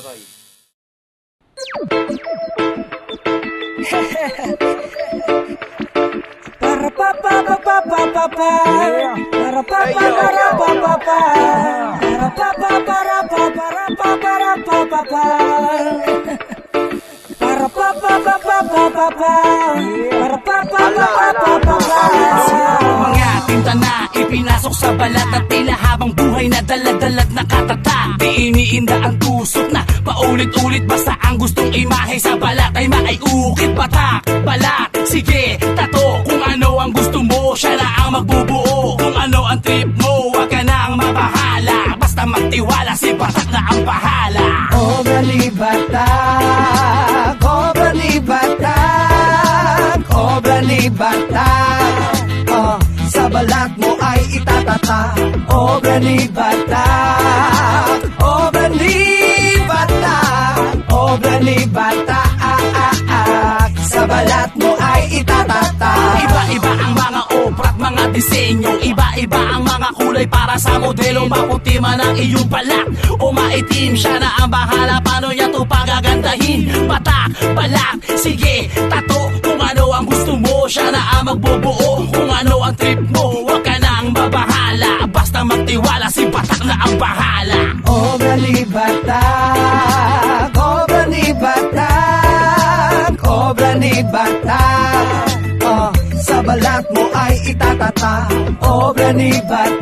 Patay. Para pa pa pa pa pa pa pa Para pa pa para pa pa pa Para pa pa para pa para pa para pa pa pa Para pa pa pa pa pa ipinasok sa balat At tila habang buhay na daladalat na katatak Di iniinda ang tusok na paulit-ulit Basta ang gustong imahe. Sa balat ay maiukit Batak, balat, sige, tato Kung ano ang gusto mo, siya na ang magbubuo. Kung ano ang trip mo, wag ka nang mabahala. Basta magtiwala, si Batak na ang bahala. Obra ni Batak Obra ni Batak ni Batak. Oh, Sa balat mo ay itatata. Obra ni Batak Obra ni Batak Sa balat mo ay itatata. Iba-iba ang mga obra at mga disenyo. Iba-iba ang mga kulay para sa modelo. Maputi man ang iyong balak O maitim siya na ang bahala. Paano niya to pagagandahin? Patak, balak, sige, tato. Kung ano ang gusto mo Siya na ang magbubuo. Kung ano ang trip mo Huwag ka nang mabahala Basta magtiwala si Patak na ang bahala. Obra ni Batak, obra. Oh, sa balat mo ay itatata, obra ni Batak.